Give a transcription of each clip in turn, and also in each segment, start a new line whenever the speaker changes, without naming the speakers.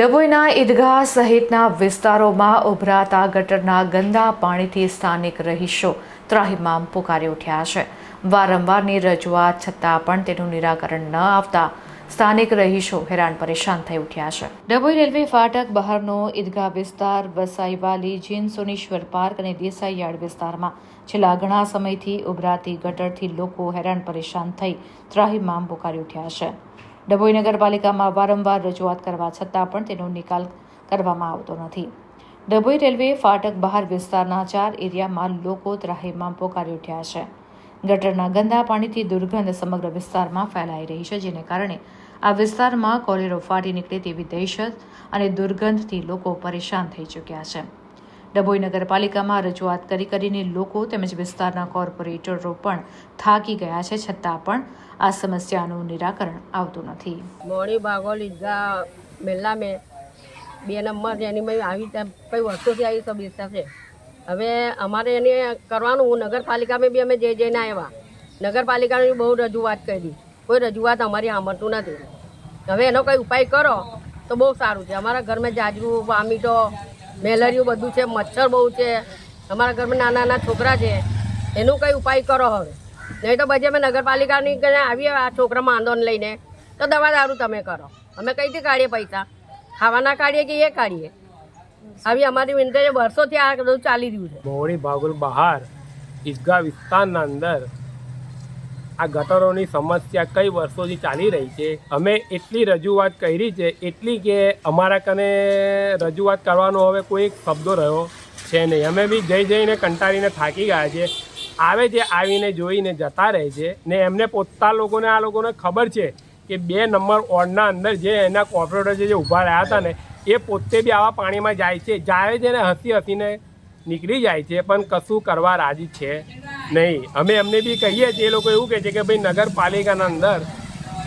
ડભોઈના ઈદગાહ સહિતના વિસ્તારોમાં ઉભરાતા ગટરના ગંદા પાણીથી સ્થાનિક રહીશો ત્રાહિમામ પુકારી ઉઠ્યા છે. વારંવારની રજૂઆત છતાં પણ તેનું નિરાકરણ ન આવતા સ્થાનિક રહીશો હેરાન પરેશાન થઈ ઉઠ્યા છે. ડભોઈ રેલવે ફાટક બહારનો ઈદગાહ વિસ્તાર વસાઈવાલી જીન સોનેશ્વર પાર્ક અને દેસાઈ યાર્ડ વિસ્તારમાં છેલ્લા ઘણા સમયથી ઉભરાતી ગટરથી લોકો હેરાન પરેશાન થઈ ત્રાહિમામ પુકારી ઉઠ્યા છે. ડભોઈ નગરપાલિકામાં વારંવાર રજૂઆત કરવા છતાં પણ તેનો નિકાલ કરવામાં આવતો નથી. ડભોઈ રેલવે ફાટક બહાર વિસ્તારના ચાર એરિયામાં લોકો ત્રાહીમાં પોકારી ઉઠ્યા છે. ગટરના ગંદા પાણીથી દુર્ગંધ સમગ્ર વિસ્તારમાં ફેલાઈ રહી છે, જેને કારણે આ વિસ્તારમાં કોલેરો ફાટી નીકળે તેવી દહેશત અને દુર્ગંધથી લોકો પરેશાન થઈ ચૂક્યા છે. ડભોઈ નગરપાલિકામાં રજૂઆત કરી કરીને લોકો તેમજ વિસ્તારના કોર્પોરેટરો પણ થાકી ગયા છે છતાં પણ આ સમસ્યાનું નિરાકરણ આવતું નથી.
મોડી બાગોલ લીધા મેલ્લા મેં બે નંબર એની મેં આવી કઈ વર્ષોથી આવી સમસ્યા છે હવે અમારે એને કરવાનું નગરપાલિકામાં બી અમે જઈ જઈને આવ્યા. નગરપાલિકાની બહુ રજૂઆત કરી. કોઈ રજૂઆત અમારી સાંભળતું નથી. હવે એનો કંઈ ઉપાય કરો તો બહુ સારું છે. અમારા ઘરમાં જાજરું, વામીટો મેલેરિયું બધું છે, મચ્છર બહુ છે. અમારા ઘરમાં નાના નાના છોકરા છે. એનું કંઈ ઉપાય કરો હવે? નહીં તો પછી અમે નગરપાલિકાની કને આવીએ, આ છોકરામાં આંદોલન લઈને. તો દવા દારૂ તમે કરો. અમે કઈથી કાઢીએ પૈસા? ખાવાના કાઢીએ કે એ કાઢીએ? આવી અમારી વિનંતી વર્ષોથી આ બધું ચાલી રહ્યું છે.
મોવડી ભાગોલ બહાર, ઈદગાહ વિસ્તારના અંદર આ ગટરોની સમસ્યા કઈ વર્ષોથી ચાલી રહી છે? અમે એટલી રજૂઆત કરી છે, એટલી કે અમારા કને રજૂઆત કરવાનો હવે કોઈ શબ્દો રહ્યો છે નહીં. અમે બી જઈ જઈને કંટાળીને થાકી ગયા છે. આવે છે, આવીને જોઈને જતા રહે છે ને એમને પોતા લોકોને, આ લોકોને ખબર છે કે બે નંબર ઓર્ડના અંદર જે એના કોર્પોરેટર જે ઊભા રહ્યા હતા ને, એ પોતે બી આવા પાણીમાં જાય છે. જાય છે ને હસી હસીને નીકળી જાય છે, પણ કશું કરવા રાજી છે. નહીં, અમે એમને બી કહીએ છીએ, એ લોકો એવું કહે છે કે ભાઈ નગરપાલિકાના અંદર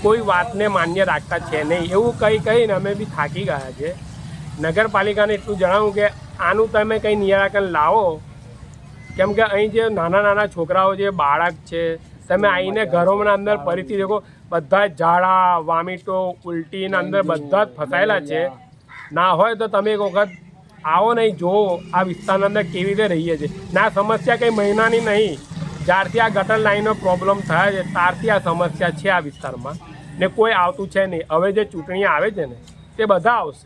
કોઈ વાતને માન્ય રાખતા છે નહીં. એવું કંઈ કહીને અમે બી થાકી ગયા છે. નગરપાલિકાને એટલું જણાવું કે આનું તમે કંઈ નિરાકરણ લાવો. કેમ કે અહીં જે નાના નાના છોકરાઓ છે, બાળક છે, તમે આવીને ઘરોના અંદર ફરીથી દેખો, બધા જ ઝાડા, વામિટો, ઉલટીના અંદર બધા જ ફસાયેલા છે. ના હોય તો તમે એક વખત આવો નહીં, જુઓ આ વિસ્તારના અંદર કેવી રીતે રહીએ છીએ ના, સમસ્યા કંઈ મહિનાની નહીં. જ્યારથી આ ગટર લાઈનનો પ્રોબ્લેમ થાય છે, ત્યારથી આ સમસ્યા છે આ વિસ્તારમાં. ને કોઈ આવતું છે નહીં. હવે જે ચૂંટણી આવે છે ને, તે બધા આવશે.